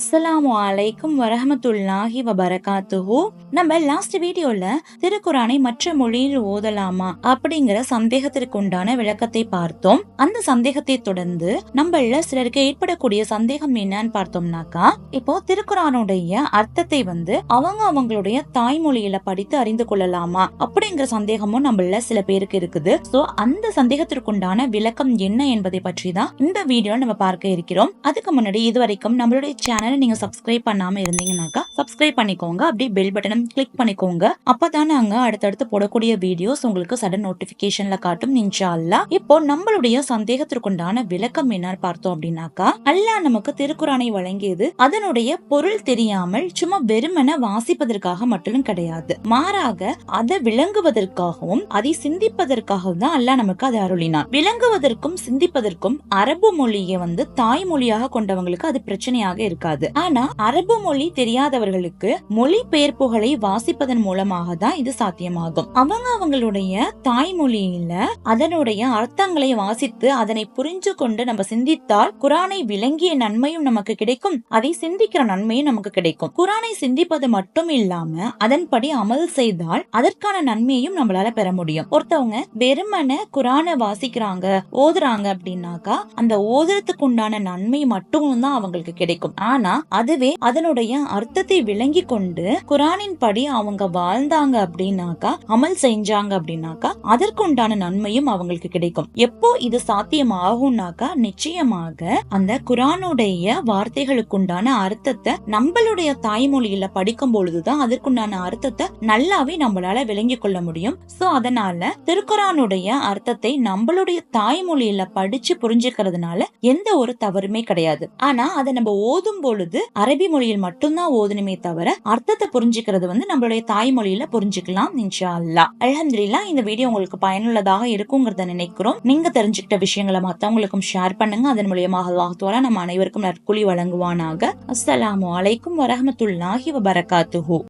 அஸ்ஸலாமு அலைக்கும் வரஹமத்துல்லாஹி வபரகாத்துஹு. நம்ம லாஸ்ட் வீடியோல திருக்குறானை மற்ற மொழியில் ஓதலாமா அப்படிங்கிற சந்தேகத்திற்கு உண்டான விளக்கத்தை பார்த்தோம். அந்த சந்தேகத்தை தொடர்ந்து நம்மள சிலருக்கு ஏற்படக்கூடிய சந்தேகம் என்னன்னு பார்த்தோம்னாக்கா இப்போ திருக்குறானுடைய அர்த்தத்தை வந்து அவங்க அவங்களுடைய தாய்மொழியில படித்து அறிந்து கொள்ளலாமா அப்படிங்கிற சந்தேகமும் நம்மள சில பேருக்கு இருக்குது. சோ அந்த சந்தேகத்திற்குண்டான விளக்கம் என்ன என்பதை பற்றி தான் இந்த வீடியோ நம்ம பார்க்க இருக்கிறோம். அதுக்கு முன்னாடி இது வரைக்கும் நம்மளுடைய சேனல் நீங்க சப்ஸ்கிரைப் பண்ணாம இருந்தீங்கன்னாக்கா சப்ஸ்கிரைப் பண்ணிக்கோங்க. அப்படியே பெல் பட்டனும் கிளிக் பண்ணிக்கோங்க. அப்பதான் நாங்க அடுத்தடுத்து போடக்கூடிய வீடியோஸ் உங்களுக்கு சடன் நோட்டிபிகேஷன்ல காட்டும் இன்ஷா இப்போ நம்மளுடைய சந்தேகத்திற்குண்டான விளக்கம் என்னன்னு பார்த்தோம் அப்படின்னாக்கா அல்லாஹ் நமக்கு திருக்குறானை வழங்கியது. அதனுடைய பொருள் தெரியாமல் சும்மா வெறுமன வாசிப்பதற்காக மட்டும் கிடையாது. மாறாக அதை விளங்குவதற்காகவும் அதை சிந்திப்பதற்காகவும் தான் அல்லாஹ் நமக்கு அதை அருளினார் விளங்குவதற்கும் சிந்திப்பதற்கும் அரபு மொழியை வந்து தாய்மொழியாக கொண்டவங்களுக்கு அது பிரச்சனையாக இருக்காது. ஆனா அரபு மொழி தெரியாதவர்களுக்கு மொழி பெயர்ப்புகளை வாசிப்பதன் மூலமாக தான் இது சாத்தியமாகும். அவங்க அவங்களுடைய தாய்மொழியில அதனுடைய அர்த்தங்களை வாசித்து அதனை புரிஞ்சு கொண்டு நம்ம சிந்தித்தால் குரானை விளங்கிய நன்மையும் நமக்கு கிடைக்கும். அதை சிந்திக்கிற நன்மையும் நமக்கு கிடைக்கும். குரானை சிந்திப்பது மட்டும் இல்லாம அதன்படி அமல் செய்தால் அதற்கான நன்மையும் நம்மளால பெற முடியும். ஒருத்தவங்க வெறுமன குரானை வாசிக்கிறாங்க ஓதுறாங்க அப்படின்னாக்கா அந்த ஓதுறதுக்கு உண்டான நன்மை மட்டும் தான் அவங்களுக்கு கிடைக்கும். ஆனா அதுவே அதனுடைய அர்த்தத்தை விளங்கி கொண்டு குரானின் படி அவங்க வாழ்ந்தாங்க அப்படின்னாக்கா அமல் செஞ்சாங்க அப்படின்னாக்கா அதற்குண்டான நன்மையும் அவங்களுக்கு கிடைக்கும். எப்போ இது சாத்தியம் ஆகும்னாக்கா நிச்சயமாக அந்த குரானுடைய வார்த்தைகளுக்குண்டான அர்த்தத்தை நம்மளுடைய தாய்மொழியில படிக்கும் பொழுதுதான் அதற்குண்டான அர்த்தத்தை நல்லாவே நம்மளால விளங்கி கொள்ள முடியும். சோ அதனால திருக்குறானுடைய அர்த்தத்தை நம்மளுடைய தாய்மொழியில படிச்சு புரிஞ்சுக்கிறதுனால எந்த ஒரு தவறுமே கிடையாது. ஆனா அதை நம்ம ஓதும் பொழுது அரபி மொழியில் மட்டும்தான் ஓதணுமே தவிர அர்த்தத்தை புரிஞ்சுக்கிறது வந்து நம்மளுடைய தாய்மொழியில புரிஞ்சுக்கலாம் இன்ஷா அல்லா அல்ஹம்துலில்லாஹ் இந்த வீடியோ உங்களுக்கு பயனுள்ளதாக இருக்குங்கிறத நினைக்கிறோம். நீங்க தெரிஞ்சுக்கிட்ட விஷயங்களை மத்தவங்களுக்கும் ஷேர் பண்ணுங்க. அதன் மூலியமாக அல்லாஹ் நம்ம அனைவருக்கும் நற்கூலி வழங்குவானாக. அஸ்ஸலாமு அலைக்கும் வரஹ்மத்துல்லாஹி வபரகாத்துஹு.